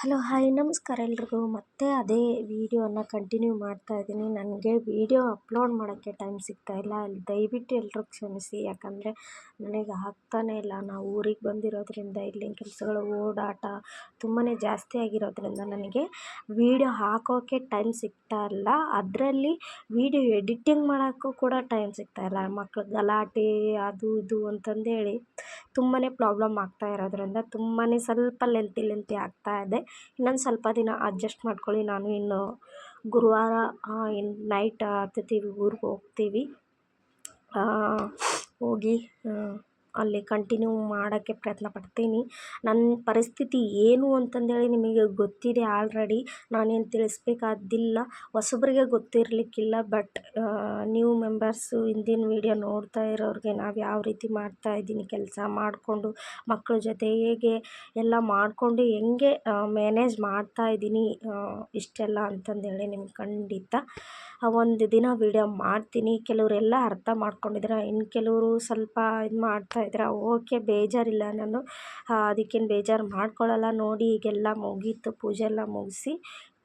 Hello, hi, ನಮಸ್ಕಾರ ಎಲ್ರಿಗೂ. ಮತ್ತೆ ಅದೇ ವೀಡಿಯೋನ ಕಂಟಿನ್ಯೂ ಮಾಡ್ತಾ ಇದ್ದೀನಿ. ನನಗೆ ವೀಡಿಯೋ ಅಪ್ಲೋಡ್ ಮಾಡೋಕ್ಕೆ ಟೈಮ್ ಸಿಗ್ತಾ ಇಲ್ಲ. ಅಲ್ಲಿ ದಯವಿಟ್ಟು ಎಲ್ಲರೂ ಕ್ಷಮಿಸಿ. ಯಾಕಂದರೆ ನನಗೆ ಆಗ್ತಾನೇ ಇಲ್ಲ. ನಾವು ಊರಿಗೆ ಬಂದಿರೋದ್ರಿಂದ, ಇಲ್ಲಿನ ಕೆಲಸಗಳು, ಓಡಾಟ ತುಂಬಾ ಜಾಸ್ತಿ ಆಗಿರೋದ್ರಿಂದ ನನಗೆ ವೀಡಿಯೋ ಹಾಕೋಕ್ಕೆ ಟೈಮ್ ಸಿಗ್ತಾ ಇಲ್ಲ. ಅದರಲ್ಲಿ ವೀಡಿಯೋ ಎಡಿಟಿಂಗ್ ಮಾಡೋಕ್ಕೂ ಕೂಡ ಟೈಮ್ ಸಿಗ್ತಾ ಇಲ್ಲ. ಮಕ್ಳು ಗಲಾಟೆ, ಅದು, ಇದು ಅಂತಂದೇಳಿ ತುಂಬಾ ಪ್ರಾಬ್ಲಮ್ ಆಗ್ತಾ ಇರೋದ್ರಿಂದ ತುಂಬಾ ಸ್ವಲ್ಪ ಲೆಂತಿ ಲೆಂತಿ ಆಗ್ತಾ ಇದೆ. ಇನ್ನೊಂದು ಸ್ವಲ್ಪ ದಿನ ಅಡ್ಜಸ್ಟ್ ಮಾಡ್ಕೊಳ್ಳಿ. ನಾನು ಇನ್ನು ಗುರುವಾರ ಇನ್ನು ನೈಟ್ ಹತ್ತುತ್ತೀವಿ ಊರಿಗೆ ಹೋಗ್ತೀವಿ. ಹೋಗಿ ಅಲ್ಲಿ ಕಂಟಿನ್ಯೂ ಮಾಡೋಕ್ಕೆ ಪ್ರಯತ್ನ ಪಡ್ತೀನಿ. ನನ್ನ ಪರಿಸ್ಥಿತಿ ಏನು ಅಂತಂದೇಳಿ ನಿಮಗೆ ಗೊತ್ತಿದೆ ಆಲ್ರೆಡಿ ನಾನೇನು ತಿಳಿಸ್ಬೇಕಾದ್ದಿಲ್ಲ ಹೊಸಬ್ರಿಗೆ ಗೊತ್ತಿರಲಿಕ್ಕಿಲ್ಲ ಬಟ್ ನ್ಯೂ ಮೆಂಬರ್ಸು ಹಿಂದಿನ ವೀಡಿಯೋ ನೋಡ್ತಾ ಇರೋರಿಗೆ ನಾವು ಯಾವ ರೀತಿ ಮಾಡ್ತಾ ಇದ್ದೀನಿ, ಕೆಲಸ ಮಾಡಿಕೊಂಡು ಮಕ್ಕಳ ಜೊತೆ ಹೇಗೆ ಎಲ್ಲ ಮಾಡಿಕೊಂಡು ಹೆಂಗೆ ಮ್ಯಾನೇಜ್ ಮಾಡ್ತಾ ಇದ್ದೀನಿ ಇಷ್ಟೆಲ್ಲ ಅಂತಂದೇಳಿ ನಿಮ್ಗೆ ಖಂಡಿತ ಒಂದು ದಿನ ವೀಡಿಯೋ ಮಾಡ್ತೀನಿ. ಕೆಲವರೆಲ್ಲ ಅರ್ಥ ಮಾಡ್ಕೊಂಡಿದ್ದಾರೆ. ಇನ್ನು ಕೆಲವರು ಸ್ವಲ್ಪ ಇದು ಮಾಡ್ತಾ ಇದ್ದೀರಾ. ಓಕೆ, ಬೇಜಾರಿಲ್ಲ ನಾನು. ಅದಕ್ಕೇನು ಬೇಜಾರು ಮಾಡ್ಕೊಳ್ಳಲ್ಲ ನೋಡಿ, ಈಗೆಲ್ಲ ಮುಗೀತು. ಪೂಜೆ ಎಲ್ಲ ಮುಗಿಸಿ,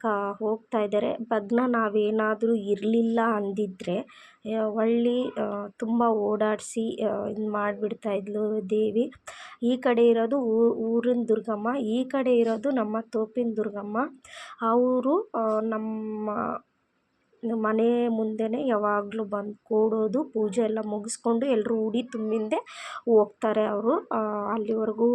ಕಾ, ಹೋಗ್ತಾ ಇದ್ದಾರೆ. ಭಗ್ನ ನಾವೇನಾದರೂ ಇರಲಿಲ್ಲ ಅಂದಿದ್ದರೆ ಒಳ್ಳೆ ತುಂಬ ಓಡಾಡಿಸಿ ಇದು ಮಾಡಿಬಿಡ್ತಾ ಇದ್ಲು ದೇವಿ. ಈ ಕಡೆ ಇರೋದು ಊರಿನ ದುರ್ಗಮ್ಮ. ಈ ಕಡೆ ಇರೋದು ನಮ್ಮ ತೋಪಿನ ದುರ್ಗಮ್ಮ. ಅವರು ನಮ್ಮ ಮನೆ ಮುಂದೆಯೇ ಯಾವಾಗಲೂ ಬಂದು ಕೂಡೋದು, ಪೂಜೆ ಎಲ್ಲ ಮುಗಿಸ್ಕೊಂಡು ಎಲ್ಲರೂ ಉಡಿ ತುಂಬಿಂದೆ ಹೋಗ್ತಾರೆ ಅವರು. ಅಲ್ಲಿವರೆಗೂ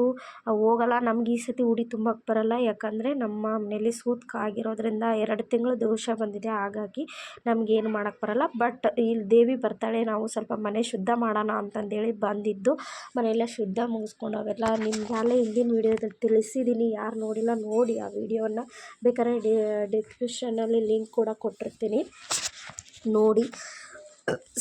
ಹೋಗಲ್ಲ. ನಮ್ಗೆ ಈ ಸತಿ ಉಡಿ ತುಂಬಕ್ಕೆ ಬರಲ್ಲ. ಯಾಕಂದರೆ ನಮ್ಮ ಮನೇಲಿ ಸೂತ್ಕ ಆಗಿರೋದ್ರಿಂದ ಎರಡು ತಿಂಗಳು ದೋಷ ಬಂದಿದೆ. ಹಾಗಾಗಿ ನಮಗೇನು ಮಾಡೋಕ್ಕೆ ಬರಲ್ಲ. ಬಟ್ ಇಲ್ಲಿ ದೇವಿ ಬರ್ತಾಳೆ. ನಾವು ಸ್ವಲ್ಪ ಮನೆ ಶುದ್ಧ ಮಾಡೋಣ ಅಂತಂದೇಳಿ ಬಂದಿದ್ದು. ಮನೆಯೆಲ್ಲ ಶುದ್ಧ ಮುಗಿಸ್ಕೊಂಡು ಅವೆಲ್ಲ ನಿಮ್ಗೆ ಹಿಂದಿನ ವೀಡಿಯೋದಲ್ಲಿ ತಿಳಿಸಿದ್ದೀನಿ ಯಾರು ನೋಡಿಲ್ಲ, ನೋಡಿ ಆ ವೀಡಿಯೋನ. ಬೇಕಾದ್ರೆ ಡಿಸ್ಕ್ರಿಪ್ಷನಲ್ಲಿ ಲಿಂಕ್ ಕೂಡ ಕೊಟ್ಟಿರ್ತೀನಿ. ನೋಡಿ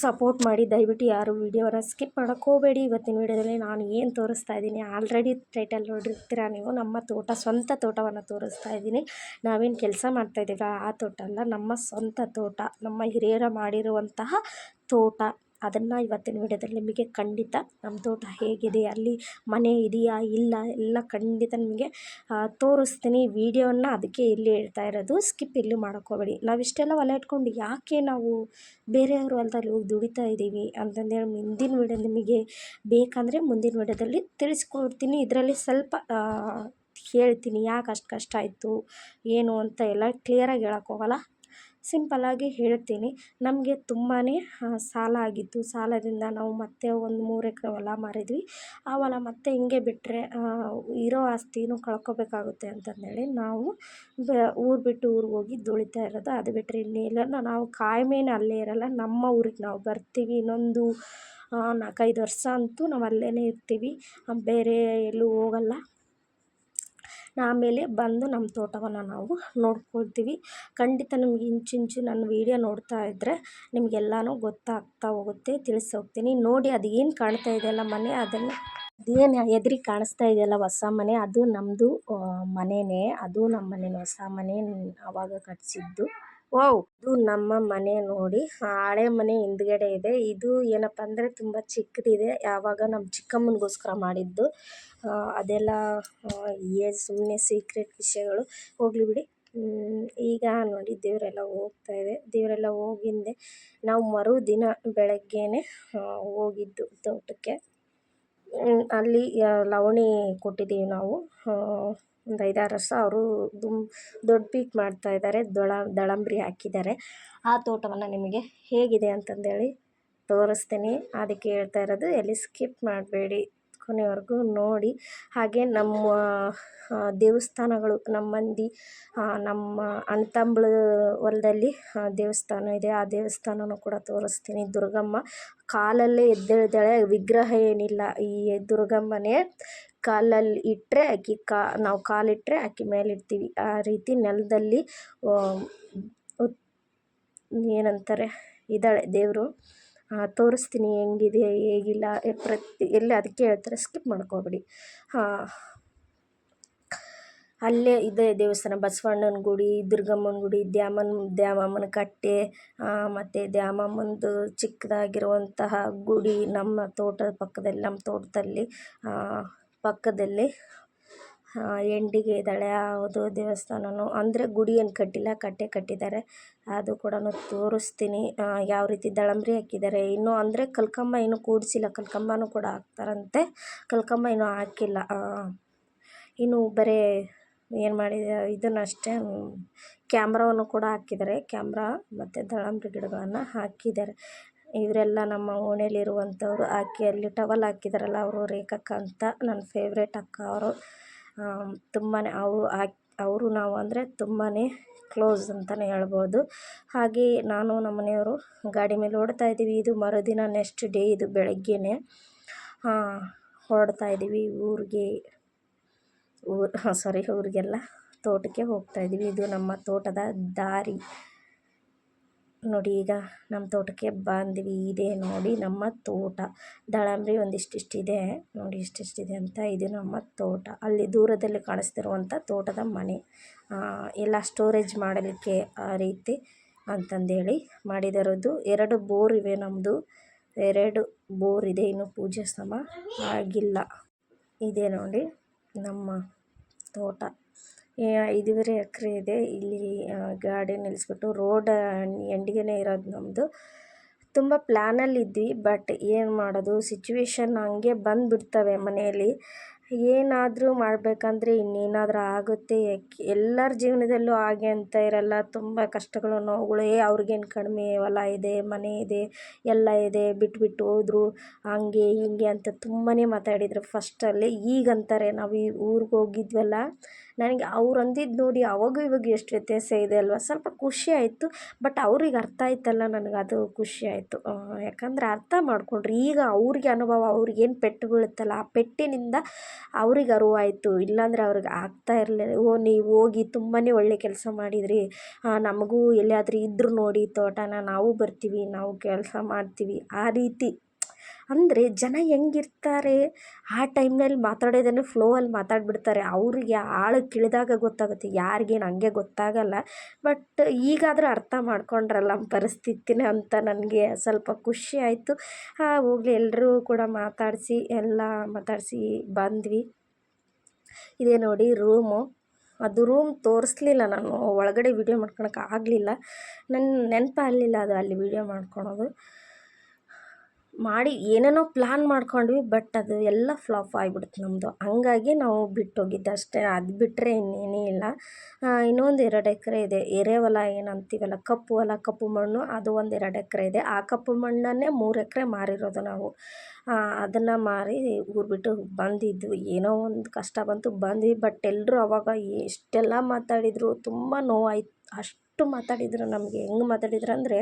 ಸಪೋರ್ಟ್ ಮಾಡಿ. ದಯವಿಟ್ಟು ಯಾರು ವೀಡಿಯೋನ ಸ್ಕಿಪ್ ಮಾಡೋಕ್ಕೆ ಹೋಗಬೇಡಿ. ಇವತ್ತಿನ ವೀಡಿಯೋದಲ್ಲಿ ನಾನು ಏನು ತೋರಿಸ್ತಾ ಇದ್ದೀನಿ? ಆಲ್ರೆಡಿ ಟೈಟಲ್ ನೋಡಿರ್ತೀರ ನೀವು? ನಮ್ಮ ತೋಟ, ಸ್ವಂತ ತೋಟವನ್ನು ತೋರಿಸ್ತಾ ಇದ್ದೀನಿ. ನಾವೇನು ಕೆಲಸ ಮಾಡ್ತಾ ಇದ್ದೀವಿ ಆ ತೋಟ ಅಲ್ಲ ನಮ್ಮ ಸ್ವಂತ ತೋಟ, ನಮ್ಮ ಹಿರಿಯರ ಮಾಡಿರುವಂತಹ ತೋಟ. ಅದನ್ನು ಇವತ್ತಿನ ವಿಡಿಯೋದಲ್ಲಿ ನಿಮಗೆ ಖಂಡಿತ ನಮ್ಮ ತೋಟ ಹೇಗಿದೆ, ಅಲ್ಲಿ ಮನೆ ಇದೆಯಾ, ಇಲ್ಲ, ಎಲ್ಲ ಖಂಡಿತ ನಿಮಗೆ ತೋರಿಸ್ತೀನಿ. ವೀಡಿಯೋನ ಅದಕ್ಕೆ ಇಲ್ಲಿ ಹೇಳ್ತಾ ಇರೋದು. ಸ್ಕಿಪ್ ಇಲ್ಲಿ ಮಾಡ್ಕೊಬೇಡಿ ನಾವು ಇಷ್ಟೆಲ್ಲ ಹೊಲ ಇಟ್ಕೊಂಡು ಯಾಕೆ ನಾವು ಬೇರೆಯವ್ರ ಹೊಲದಲ್ಲಿ ಹೋಗಿ ದುಡಿತಾ ಇದ್ದೀವಿ ಅಂತಂದೇಳಿ ಮುಂದಿನ ವೀಡಿಯೋ ನಿಮಗೆ ಬೇಕಂದರೆ ಮುಂದಿನ ವೀಡಿಯೋದಲ್ಲಿ ತಿಳಿಸ್ಕೊಡ್ತೀನಿ. ಇದರಲ್ಲಿ ಸ್ವಲ್ಪ ಹೇಳ್ತೀನಿ ಯಾಕೆ ಅಷ್ಟು ಕಷ್ಟ ಆಯಿತು, ಏನು ಅಂತ ಎಲ್ಲ ಕ್ಲಿಯರಾಗಿ ಹೇಳೋಕ್ಕೆ ಹೋಗಲ್ಲ. ಸಿಂಪಲ್ಲಾಗಿ ಹೇಳ್ತೀನಿ. ನಮಗೆ ತುಂಬಾ ಸಾಲ ಆಗಿತ್ತು. ಸಾಲದಿಂದ ನಾವು ಮತ್ತೆ ಒಂದು ಮೂರು ಎಕರೆ ಹೊಲ ಮಾರಿದ್ವಿ. ಆ ಹೊಲ ಮತ್ತೆ ಹಿಂಗೆ ಬಿಟ್ಟರೆ ಇರೋ ಆಸ್ತಿನೂ ಕಳ್ಕೊಬೇಕಾಗುತ್ತೆ ಅಂತಂದೇಳಿ ನಾವು ಊರು ಬಿಟ್ಟು ಊರಿಗೆ ಹೋಗಿ ದುಡಿತಾ ಇರೋದು. ಅದು ಬಿಟ್ಟರೆ ಇನ್ನೇನಿಲ್ಲ, ನಾವು ಕಾಯಮೇನ ಅಲ್ಲೇ ಇರೋಲ್ಲ. ನಮ್ಮ ಊರಿಗೆ ನಾವು ಬರ್ತೀವಿ. ಇನ್ನೊಂದು ನಾಲ್ಕೈದು ವರ್ಷ ಅಂತೂ ನಾವು ಅಲ್ಲೇ ಇರ್ತೀವಿ. ಬೇರೆ ಎಲ್ಲೂ ಹೋಗಲ್ಲ. ಆಮೇಲೆ ಬಂದು ನಮ್ಮ ತೋಟವನ್ನು ನಾವು ನೋಡ್ಕೊಳ್ತೀವಿ. ಖಂಡಿತ ನಿಮ್ಗೆ ಇಂಚಿಂಚು ನನ್ನ ವೀಡಿಯೋ ನೋಡ್ತಾ ಇದ್ದರೆ ನಿಮಗೆಲ್ಲನೂ ಗೊತ್ತಾಗ್ತಾ ಹೋಗುತ್ತೆ ತಿಳಿಸಿ ಹೋಗ್ತೀನಿ. ನೋಡಿ ಅದು ಏನು ಕಾಣ್ತಾ ಇದೆಯಲ್ಲ ಮನೆ ಅದನ್ನು ಅದೇನು ಎದುರಿಗೆ ಕಾಣಿಸ್ತಾ ಇದೆಯಲ್ಲ ಹೊಸ ಮನೆ ಅದು ನಮ್ಮದು ಮನೆಯೇ ಅದು ನಮ್ಮ ಮನೆ ಹೊಸ ಮನೆ ಆವಾಗ ಕಟ್ಟಿಸಿದ್ದು ಓ ಇದು ನಮ್ಮ ಮನೆ ನೋಡಿ ಹಳೆ ಮನೆ ಹಿಂದ್ಗಡೆ ಇದೆ. ಇದು ಏನಪ್ಪ ಅಂದರೆ ತುಂಬ ಚಿಕ್ಕದಿದೆ. ಯಾವಾಗ ನಮ್ಮ ಚಿಕ್ಕಮ್ಮನಿಗೋಸ್ಕರ ಮಾಡಿದ್ದು. ಅದೆಲ್ಲ ಏ ಸುಮ್ಮನೆ ಸೀಕ್ರೆಟ್ ವಿಷಯಗಳು. ಹೋಗಲಿ ಬಿಡಿ. ಈಗ ನೋಡಿ, ದೇವರೆಲ್ಲ ಹೋಗ್ತಾ ಇದೆ. ದೇವರೆಲ್ಲ ಹೋಗಿಂದೆ ನಾವು ಮರುದಿನ ಬೆಳಗ್ಗೆಯೇ ಹೋಗಿದ್ದು ತೋಟಕ್ಕೆ. ಅಲ್ಲಿ ಲವಣಿ ಕೊಟ್ಟಿದ್ದೀವಿ ನಾವು. ಒಂದು ಐದಾರು ವರ್ಷ ಅವರು ದುಮ್, ದೊಡ್ಡ ಪೀಕ್ ಮಾಡ್ತಾಯಿದ್ದಾರೆ ದೊಳ, ದಾಳಂಬ್ರಿ ಹಾಕಿದ್ದಾರೆ. ಆ ತೋಟವನ್ನು ನಿಮಗೆ ಹೇಗಿದೆ ಅಂತಂದೇಳಿ ತೋರಿಸ್ತೀನಿ. ಅದಕ್ಕೆ ಹೇಳ್ತಾ ಇರೋದು, ಎಲ್ಲಿ ಸ್ಕಿಪ್ ಮಾಡಬೇಡಿ. ಕೊನೆವರೆಗೂ ನೋಡಿ ಹಾಗೆ ನಮ್ಮ ದೇವಸ್ಥಾನಗಳು, ನಮ್ಮ ಮಂದಿ ನಮ್ಮ ಅಣ್ಣ ಹೊಲದಲ್ಲಿ ದೇವಸ್ಥಾನ ಇದೆ. ಆ ದೇವಸ್ಥಾನನೂ ಕೂಡ ತೋರಿಸ್ತೀನಿ. ದುರ್ಗಮ್ಮ ಕಾಲಲ್ಲೇ ಎದ್ದೇಳಿದ್ದಾಳೆ ವಿಗ್ರಹ ಏನಿಲ್ಲ. ಈ ದುರ್ಗಮ್ಮನೇ ಕಾಲಲ್ಲಿ ಇಟ್ಟರೆ ಆಕೆ ಕಾ, ನಾವು ಕಾಲಿಟ್ಟರೆ ಆಕೆ ಮೇಲಿಡ್ತೀವಿ. ಆ ರೀತಿ ನೆಲದಲ್ಲಿ ಏನಂತಾರೆ, ಇದ್ದಾಳೆ ದೇವರು. ತೋರಿಸ್ತೀನಿ, ಹೆಂಗಿದೆ, ಹೇಗಿಲ್ಲ ಪ್ರತಿ, ಎಲ್ಲ ಅದಕ್ಕೆ ಹೇಳ್ತಾರೆ ಸ್ಕಿಪ್ ಮಾಡ್ಕೋಬೇಡಿ. ಅಲ್ಲೇ ಇದೆ ದೇವಸ್ಥಾನ, ಬಸವಣ್ಣನ ಗುಡಿ, ದುರ್ಗಮ್ಮನ ಗುಡಿ, ದ್ಯಾಮನ್, ದ್ಯಾಮಮ್ಮನ ಕಟ್ಟೆ ಮತ್ತು ದ್ಯಾಮಮ್ಮನದು ಚಿಕ್ಕದಾಗಿರುವಂತಹ ಗುಡಿ ನಮ್ಮ ತೋಟದ ಪಕ್ಕದಲ್ಲಿ, ನಮ್ಮ ತೋಟದಲ್ಲಿ ಪಕ್ಕದಲ್ಲಿ ಎಂಡಿಗೆ ಇದ್ದಾಳೆ ಯಾವುದು ದೇವಸ್ಥಾನವೂ ಅಂದರೆ ಗುಡಿ ಏನು ಕಟ್ಟಿಲ್ಲ, ಕಟ್ಟೆ ಕಟ್ಟಿದ್ದಾರೆ. ಅದು ಕೂಡ ತೋರಿಸ್ತೀನಿ. ಯಾವ ರೀತಿ ದಳಂಬ್ರಿ ಹಾಕಿದ್ದಾರೆ. ಇನ್ನೂ ಅಂದರೆ ಕಲ್ಕಂಬ ಇನ್ನೂ ಕೂಡಿಸಿಲ್ಲ. ಕಲ್ಕಂಬನೂ ಕೂಡ ಹಾಕ್ತಾರಂತೆ. ಕಲ್ಕಂಬ ಇನ್ನೂ ಹಾಕಿಲ್ಲ. ಇನ್ನು ಬರೀ ಏನು ಮಾಡಿದ, ಇದನ್ನಷ್ಟೇ ಕ್ಯಾಮ್ರಾವನ್ನು ಕೂಡ ಹಾಕಿದ್ದಾರೆ. ಕ್ಯಾಮ್ರಾ ಮತ್ತು ದಳಂಬ್ರಿ ಗಿಡಗಳನ್ನು ಹಾಕಿದ್ದಾರೆ. ಇವರೆಲ್ಲ ನಮ್ಮ ಓಣಿಯಲ್ಲಿರುವಂಥವ್ರು ಹಾಕಿ ಅಲ್ಲಿ ಟವಲ್ ಹಾಕಿದಾರಲ್ಲ, ಅವರು ರೇಖಕ್ಕ ಅಂತ. ನನ್ನ ಫೇವ್ರೇಟ್ ಅಕ್ಕ ಅವರು. ತುಂಬಾ ಅವು ಅವರು ನಾವು ಅಂದರೆ ತುಂಬಾ ಕ್ಲೋಸ್ ಅಂತಲೇ ಹೇಳ್ಬೋದು. ಹಾಗೇ ನಾನು ನಮ್ಮ ಮನೆಯವರು ಗಾಡಿ ಮೇಲೆ ಓಡ್ತಾ ಇದ್ದೀವಿ. ಇದು ಮರುದಿನ ನೆಕ್ಸ್ಟ್ ಡೇ, ಇದು ಬೆಳಗ್ಗೆನೇ. ಹೊರಡ್ತಾ ಇದ್ದೀವಿ. ಊರಿಗೆ, ಊರು ಸಾರಿ ಊರಿಗೆಲ್ಲ ತೋಟಕ್ಕೆ ಹೋಗ್ತಾ ಇದ್ದೀವಿ. ಇದು ನಮ್ಮ ತೋಟದ ದಾರಿ. ನೋಡಿ ಈಗ ನಮ್ಮ ತೋಟಕ್ಕೆ ಬಂದ್ವಿ. ಇದೆ ನೋಡಿ ನಮ್ಮ ತೋಟ. ದಾಳಂಬ್ರಿ ಒಂದಿಷ್ಟಿಷ್ಟಿದೆ. ನೋಡಿ ಇಷ್ಟಿಷ್ಟಿದೆ ಅಂತ ಇದು ನಮ್ಮ ತೋಟ. ಅಲ್ಲಿ ದೂರದಲ್ಲಿ ಕಾಣಿಸ್ತಿರುವಂಥ ತೋಟದ ಮನೆ. ಎಲ್ಲ ಸ್ಟೋರೇಜ್ ಮಾಡಲಿಕ್ಕೆ ಆ ರೀತಿ ಅಂತಂದೇಳಿ ಮಾಡಿದರೋದು. ಎರಡು ಬೋರ್ ಇವೆ ನಮ್ಮದು ಎರಡು ಬೋರ್ ಇದೆ. ಇನ್ನು ಪೂಜೆ ಸಮ ಆಗಿಲ್ಲ. ಇದೆ ನೋಡಿ ನಮ್ಮ ತೋಟ. ಐದೂವರೆ ಎಕರೆ ಇದೆ. ಇಲ್ಲಿ ಗಾಡಿ ನಿಲ್ಲಿಸ್ಬಿಟ್ಟು ರೋಡ್ ಎಂಡ್ಗೆನೇ ಇರೋದು ನಮ್ಮದು ತುಂಬ ಪ್ಲ್ಯಾನಲ್ಲಿದ್ವಿ ಬಟ್ ಏನು ಮಾಡೋದು? ಸಿಚುವೇಶನ್ ಹಂಗೆ ಬಂದುಬಿಡ್ತವೆ ಮನೆಯಲ್ಲಿ. ಏನಾದರೂ ಮಾಡಬೇಕಂದ್ರೆ ಇನ್ನೇನಾದರೂ ಆಗುತ್ತೆ. ಎಲ್ಲರ ಜೀವನದಲ್ಲೂ ಹಾಗೆ ಅಂತ ಇರಲ್ಲ. ತುಂಬ ಕಷ್ಟಗಳು, ನೋವುಗಳು. ಏ, ಅವ್ರಿಗೇನು ಕಡಿಮೆ ಹೊಲ ಇದೆ, ಮನೆ ಇದೆ, ಎಲ್ಲ ಇದೆ. ಬಿಟ್ಬಿಟ್ಟು ಹೋದ್ರು, ಹಂಗೆ ಹಿಂಗೆ ಅಂತ ತುಂಬಾ ಮಾತಾಡಿದರು ಫಸ್ಟಲ್ಲಿ. ಈಗಂತಾರೆ, ನಾವು ಈ ಊರಿಗೆ ಹೋಗಿದ್ವಲ್ಲ ನನಗೆ ಅವ್ರು ಅಂದಿದ್ದು ನೋಡಿ ಅವಾಗೂ ಇವಾಗ ಎಷ್ಟು ವ್ಯತ್ಯಾಸ ಇದೆ ಅಲ್ವಾ? ಸ್ವಲ್ಪ ಖುಷಿ ಆಯಿತು ಬಟ್ ಅವ್ರಿಗೆ ಅರ್ಥ ಆಯ್ತಲ್ಲ ನನಗೆ ಅದು ಖುಷಿ ಆಯಿತು. ಯಾಕಂದರೆ ಅರ್ಥ ಮಾಡಿಕೊಂಡ್ರಿ. ಈಗ ಅವ್ರಿಗೆ ಅನುಭವ ಅವ್ರಿಗೇನು ಪೆಟ್ಟು ಬೀಳುತ್ತಲ್ಲ, ಆ ಪೆಟ್ಟಿನಿಂದ ಅವ್ರಿಗೆ ಅರಿವಾಯಿತು. ಇಲ್ಲಾಂದರೆ ಅವ್ರಿಗೆ ಆಗ್ತಾ ಇರಲಿಲ್ಲ. ಓ, ನೀವು ಹೋಗಿ ತುಂಬಾ ಒಳ್ಳೆ ಕೆಲಸ ಮಾಡಿದ್ರಿ. ನಮಗೂ ಎಲ್ಲಿಯಾದ್ರೂ ಇದ್ದರೂ ನೋಡಿ ತೋಟನ. ನಾವು ಬರ್ತೀವಿ, ನಾವು ಕೆಲಸ ಮಾಡ್ತೀವಿ. ಆ ರೀತಿ ಅಂದರೆ ಜನ ಹೆಂಗಿರ್ತಾರೆ? ಆ ಟೈಮ್ನಲ್ಲಿ ಮಾತಾಡೋದನ್ನು ಫ್ಲೋವಲ್ಲಿ ಮಾತಾಡಿಬಿಡ್ತಾರೆ. ಅವರಿಗೆ ಆಳಕ್ಕೆ ಇಳಿದಾಗ ಗೊತ್ತಾಗುತ್ತೆ, ಯಾರಿಗೇನು ಹಂಗೆ ಗೊತ್ತಾಗಲ್ಲ. ಬಟ್ ಈಗಾದರೂ ಅರ್ಥ ಮಾಡ್ಕೊಂಡ್ರಲ್ಲ ನಮ್ಮ ಪರಿಸ್ಥಿತಿನ ಅಂತ ನನಗೆ ಸ್ವಲ್ಪ ಖುಷಿ ಆಯಿತು. ಹೋಗಲಿ ಎಲ್ಲರೂ ಕೂಡ ಮಾತಾಡಿಸಿ, ಎಲ್ಲ ಮಾತಾಡಿಸಿ ಬಂದ್ವಿ. ಇದೇ ನೋಡಿ ರೂಮು. ಅದು ರೂಮ್ ತೋರಿಸ್ಲಿಲ್ಲ ನಾನು. ಒಳಗಡೆ ವೀಡಿಯೋ ಮಾಡ್ಕೊಳಕ್ಕೆ ಆಗಲಿಲ್ಲ. ನನ್ನ ನೆನಪಾಗಲಿಲ್ಲ ಅದು ಅಲ್ಲಿ ವೀಡಿಯೋ ಮಾಡ್ಕೊಳೋದು. ಮಾಡಿ ಏನೇನೋ ಪ್ಲ್ಯಾನ್ ಮಾಡ್ಕೊಂಡ್ವಿ ಬಟ್ ಅದು ಎಲ್ಲ ಫ್ಲಾಪ್ ಆಗಿಬಿಡ್ತು ನಮ್ಮದು ಹಂಗಾಗಿ ನಾವು ಬಿಟ್ಟೋಗಿದ್ದು ಅಷ್ಟೇ. ಅದು ಬಿಟ್ಟರೆ ಇನ್ನೇನೂ ಇಲ್ಲ. ಇನ್ನೊಂದು ಎರಡು ಎಕರೆ ಇದೆ. ಎರೆಹೊಲ ಏನು ಅಂತೀವಲ್ಲ ಕಪ್ಪು ಹೊಲ, ಕಪ್ಪು ಮಣ್ಣು, ಅದು ಒಂದು ಎರಡು ಎಕರೆ ಇದೆ. ಆ ಕಪ್ಪು ಮಣ್ಣನ್ನೇ ಮೂರು ಎಕರೆ ಮಾರಿರೋದು ನಾವು. ಅದನ್ನು ಮಾರಿ ಊರು ಬಿಟ್ಟು ಬಂದಿದ್ವಿ. ಏನೋ ಒಂದು ಕಷ್ಟ ಬಂತು. ಬಂದ್ವಿ ಬಟ್ ಎಲ್ಲರೂ ಅವಾಗ ಎಷ್ಟೆಲ್ಲ ಮಾತಾಡಿದರು, ತುಂಬ ನೋವಾಯ್ತು ಅಷ್ಟು ಮಾತಾಡಿದರು ನಮಗೆ. ಹೆಂಗೆ ಮಾತಾಡಿದ್ರು ಅಂದರೆ,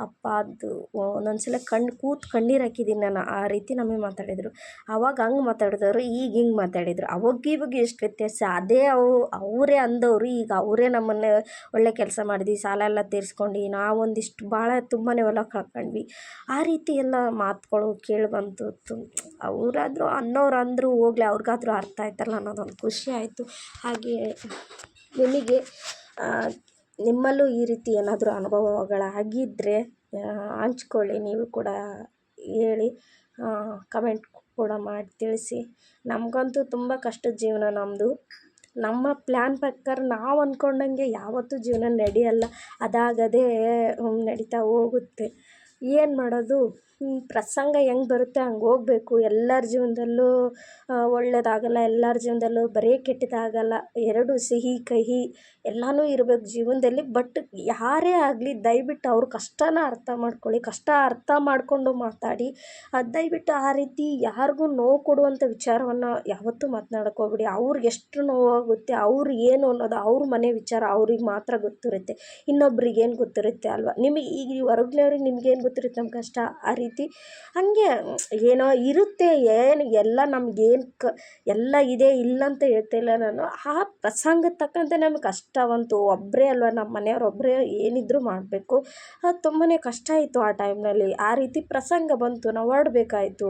ಅಪ್ಪ, ಅದು ಒಂದೊಂದು ಸಲ ಕಣ್ಣು ಕೂತು ಕಣ್ಣೀರು ಹಾಕಿದ್ದೀನಿ ನಾನು, ಆ ರೀತಿ ನಮಗೆ ಮಾತಾಡಿದರು. ಆವಾಗ ಹಂಗೆ ಮಾತಾಡಿದವರು, ಈಗ ಹಿಂಗೆ ಮಾತಾಡಿದರು. ಅವಾಗ ಇವಾಗ ಎಷ್ಟು ವ್ಯತ್ಯಾಸ? ಅದೇ ಅವು, ಅವರೇ ಅಂದವರು, ಈಗ ಅವರೇ ನಮ್ಮನ್ನು ಒಳ್ಳೆ ಕೆಲಸ ಮಾಡಿದ್ವಿ, ಸಾಲ ಎಲ್ಲ ತೀರಿಸ್ಕೊಂಡು ನಾವೊಂದಿಷ್ಟು ಭಾಳ ತುಂಬಾ ಹೊಲ ಕಳ್ಕೊಂಡ್ವಿ. ಆ ರೀತಿ ಎಲ್ಲ ಮಾತುಗಳು ಕೇಳಿ ಬಂತು. ಅವರಾದರೂ ಅನ್ನೋರು ಅಂದರು ಹೋಗ್ಲಿ, ಅವ್ರಿಗಾದ್ರೂ ಅರ್ಥ ಆಯ್ತಲ್ಲ ಅನ್ನೋದೊಂದು ಖುಷಿ ಆಯಿತು. ಹಾಗೆ ನಿಮಗೆ ನಿಮ್ಮಲ್ಲೂ ಈ ರೀತಿ ಏನಾದರೂ ಅನುಭವಗಳಾಗಿದ್ದರೆ ಹಂಚ್ಕೊಳ್ಳಿ. ನೀವು ಕೂಡ ಹೇಳಿ ಕಮೆಂಟ್ ಕೂಡ ಮಾಡಿ ತಿಳಿಸಿ. ನಮಗಂತೂ ತುಂಬ ಕಷ್ಟದ ಜೀವನ ನಮ್ಮದು ನಮ್ಮ ಪ್ಲ್ಯಾನ್ ಪ್ರಕಾರ ನಾವು ಅಂದ್ಕೊಂಡಂಗೆ ಯಾವತ್ತೂ ಜೀವನ ನಡೆಯಲ್ಲ. ಅದಾಗದೇ ನಡೀತಾ ಹೋಗುತ್ತೆ. ಏನು ಮಾಡೋದು? ಪ್ರಸಂಗ ಹೆಂಗ್ ಬರುತ್ತೆ ಹಂಗೆ ಹೋಗ್ಬೇಕು. ಎಲ್ಲರ ಜೀವನದಲ್ಲೂ ಒಳ್ಳೆಯದಾಗಲ್ಲ ಎಲ್ಲರ ಜೀವನದಲ್ಲೂ ಬರೀ ಕೆಟ್ಟದಾಗಲ್ಲ. ಎರಡು ಸಿಹಿ, ಕಹಿ ಎಲ್ಲನೂ ಇರ್ಬೇಕು ಜೀವನದಲ್ಲಿ. ಬಟ್ ಯಾರೇ ಆಗಲಿ ದಯವಿಟ್ಟು ಅವ್ರ ಕಷ್ಟನ ಅರ್ಥ ಮಾಡ್ಕೊಳ್ಳಿ, ಕಷ್ಟ ಅರ್ಥ ಮಾಡಿಕೊಂಡು ಮಾತಾಡಿ. ದಯವಿಟ್ಟು ಆ ರೀತಿ ಯಾರಿಗೂ ನೋವು ಕೊಡುವಂಥ ವಿಚಾರವನ್ನು ಯಾವತ್ತೂ ಮಾತ್ನಾಡಕ್ಕೆ ಅವ್ರಿಗೆ ಎಷ್ಟು ನೋವಾಗುತ್ತೆ, ಅವ್ರು ಏನು ಅನ್ನೋದು ಅವ್ರ ಮನೆ ವಿಚಾರ, ಅವ್ರಿಗೆ ಮಾತ್ರ ಗೊತ್ತಿರುತ್ತೆ. ಇನ್ನೊಬ್ರಿಗೆ ಏನು ಗೊತ್ತಿರುತ್ತೆ ಅಲ್ವಾ? ನಿಮಗೆ ಈಗ ಹೊರಗ್ನವ್ರಿಗೆ ನಿಮ್ಗೇನು ಗೊತ್ತಿರುತ್ತೆ ನಮ್ಮ ಕಷ್ಟ? ಆ ರೀತಿ ಹಾಗೆ ಏನೋ ಇರುತ್ತೆ, ಏನು, ಎಲ್ಲ ನಮಗೇನು ಕ, ಎಲ್ಲ ಇದೆ ಇಲ್ಲ ಅಂತ ಹೇಳ್ತಾಯಿಲ್ಲ ನಾನು. ಆ ಪ್ರಸಂಗದ ತಕ್ಕಂತೆ ನಮ್ಗೆ ಕಷ್ಟ ಕಷ್ಟವಂತೂ ಒಬ್ಬರೇ ಅಲ್ವಾ ನಮ್ಮ ಮನೆಯವ್ರು ಒಬ್ಬರೇ ಏನಿದ್ದರೂ ಮಾಡಬೇಕು. ಅದು ತುಂಬಾ ಕಷ್ಟ ಆಯಿತು ಆ ಟೈಮ್ನಲ್ಲಿ. ಆ ರೀತಿ ಪ್ರಸಂಗ ಬಂತು, ನಾವು ಹೊರಡ್ಬೇಕಾಯ್ತು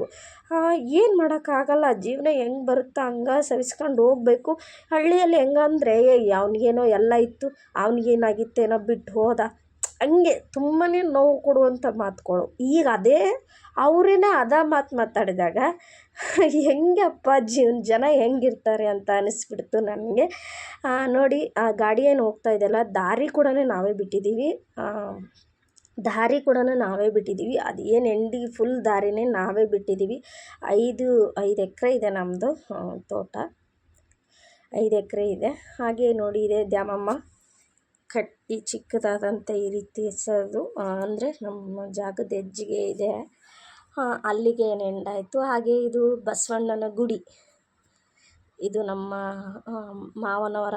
ಏನು ಮಾಡೋಕ್ಕಾಗಲ್ಲ. ಜೀವನ ಹೆಂಗೆ ಬರುತ್ತೋ ಹಂಗೆ ಸವಿಸ್ಕೊಂಡು ಹೋಗಬೇಕು. ಹಳ್ಳಿಯಲ್ಲಿ ಹೆಂಗಂದ್ರೆ, ಅವ್ನಿಗೇನೋ ಎಲ್ಲ ಇತ್ತು. ಅವ್ನಿಗೇನಾಗಿತ್ತೇನೋ ಬಿಟ್ಟು ಹೋದ. ಹಂಗೆ ತುಂಬಾ ನೋವು ಕೊಡುವಂಥ ಮಾತುಗಳು ಈಗ ಅದೇ ಅವರೇನೆ ಅದ ಮಾತು ಮಾತಾಡಿದಾಗ ಹೆಂಗಪ್ಪ ಜೀವನ ಜನ ಹೆಂಗಿರ್ತಾರೆ ಅಂತ ಅನಿಸ್ಬಿಡ್ತು ನನಗೆ. ನೋಡಿ, ಆ, ಗಾಡಿ ಏನು ಹೋಗ್ತಾ ಇದೆಯಲ್ಲ, ದಾರಿ ಕೂಡ ನಾವೇ ಬಿಟ್ಟಿದ್ದೀವಿ. ದಾರಿ ಕೂಡ ನಾವೇ ಬಿಟ್ಟಿದ್ದೀವಿ. ಅದು ಏನು ಎಂಡಿ ಫುಲ್ ದಾರಿನೇ ನಾವೇ ಬಿಟ್ಟಿದ್ದೀವಿ. ಐದು ಐದು ಎಕರೆ ಇದೆ ನಮ್ಮದು ತೋಟ. ಐದು ಎಕರೆ ಇದೆ. ಹಾಗೆ ನೋಡಿ, ಇದೆ ದ್ಯಾಮಮ್ಮ. ಕಟ್ಟಿ ಚಿಕ್ಕದಾದಂಥ ಈ ರೀತಿ ಹೆಸರು ಅಂದರೆ ನಮ್ಮ ಜಾಗದ ಹೆಜ್ಜೆಗೆ ಇದೆ. ಅಲ್ಲಿಗೆ ನೆಂಡಾಯಿತು ಹಾಗೆ ಇದು ಬಸವಣ್ಣನ ಗುಡಿ. ಇದು ನಮ್ಮ ಮಾವನವರ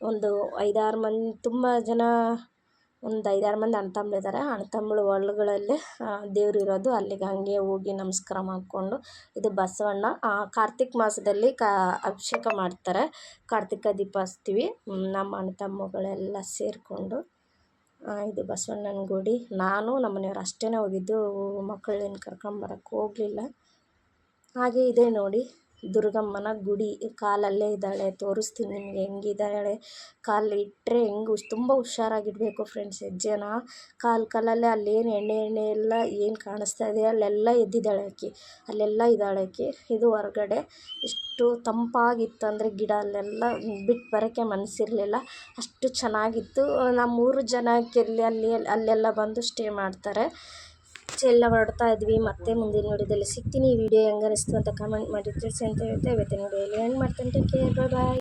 ಒಂದು ಐದಾರು ಮಂದಿ, ತುಂಬ ಜನ ಒಂದು ಐದಾರು ಮಂದಿ ಅಣ್ಣ ತಮ್ಮರಿದ್ದಾರೆ ಅಣ್ಣ ತಮ್ಮಳು ಒಳಗಳಲ್ಲಿ ದೇವ್ರು ಇರೋದು. ಅಲ್ಲಿಗೆ ಹಾಗೆ ಹೋಗಿ ನಮಸ್ಕಾರ ಮಾಡಿಕೊಂಡು ಇದು ಬಸವಣ್ಣ ಕಾರ್ತಿಕ ಮಾಸದಲ್ಲಿ ಕಾ, ಅಭಿಷೇಕ ಮಾಡ್ತಾರೆ. ಕಾರ್ತಿಕ ದೀಪ ಹಚ್ತೀವಿ ನಮ್ಮ ಅಣ್ಣ ತಮ್ಮಗಳೆಲ್ಲ ಸೇರಿಕೊಂಡು ಇದು ಬಸವಣ್ಣನ ಗುಡಿ. ನಾನು ನಮ್ಮ ಮನೆಯವ್ರು ಅಷ್ಟೇ ಹೋಗಿದ್ದು. ಮಕ್ಕಳನ್ನ ಕರ್ಕೊಂಬರಕ್ಕೆ ಹೋಗಲಿಲ್ಲ. ಹಾಗೆ ಇದೆ ನೋಡಿ. ದುರ್ಗಮ್ಮನ ಗುಡಿ ಕಾಲಲ್ಲೇ ಇದ್ದಾಳೆ, ತೋರಿಸ್ತೀನಿ ನಿಮಗೆ ಹೆಂಗಿದ್ದಾಳೆ ಕಾಲು ಇಟ್ಟರೆ ಹೆಂಗೆ, ತುಂಬ ಹುಷಾರಾಗಿಡಬೇಕು ಫ್ರೆಂಡ್ಸ್ ಹೆಜ್ಜೆನ. ಕಾಲು ಕಾಲಲ್ಲೇ ಅಲ್ಲೇನು ಎಣ್ಣೆ ಎಣ್ಣೆ ಎಲ್ಲ ಏನು ಕಾಣಿಸ್ತಾ ಇದೆ, ಅಲ್ಲೆಲ್ಲ ಎದ್ದಿದ್ದಾಳೆ ಆಕೆ. ಅಲ್ಲೆಲ್ಲ ಇದ್ದಾಳೆ ಆಕೆ. ಇದು ಹೊರಗಡೆ ಎಷ್ಟು ತಂಪಾಗಿತ್ತು ಅಂದರೆ ಗಿಡ ಅಲ್ಲೆಲ್ಲ ಬಿಟ್ಟು ಬರೋಕ್ಕೆ ಮನಸ್ಸಿರಲಿಲ್ಲ ಅಷ್ಟು ಚೆನ್ನಾಗಿತ್ತು. ನಮ್ಮೂರು ಜನಕ್ಕೆ ಅಲ್ಲಿ, ಅಲ್ಲೆಲ್ಲ ಬಂದು ಸ್ಟೇ ಮಾಡ್ತಾರೆ. ಎಲ್ಲ ಹೊರಡ್ತಾ ಇದ್ವಿ, ಮತ್ತೆ ಮುಂದಿನ ವಿಡಿಯೋದಲ್ಲಿ ಸಿಗ್ತೀನಿ. ಈ ವಿಡಿಯೋ ಹೆಂಗೆ ಅನಿಸ್ತು ಅಂತ ಕಮೆಂಟ್ ಮಾಡಿ ತಿಳಿಸಿ ಅಂತ ಹೇಳ್ತಾ ಇವತ್ತಿನ ವಿಡಿಯೋಲಿ ಎಂಡ್ ಮಾಡ್ತೀನಿ. Take care bye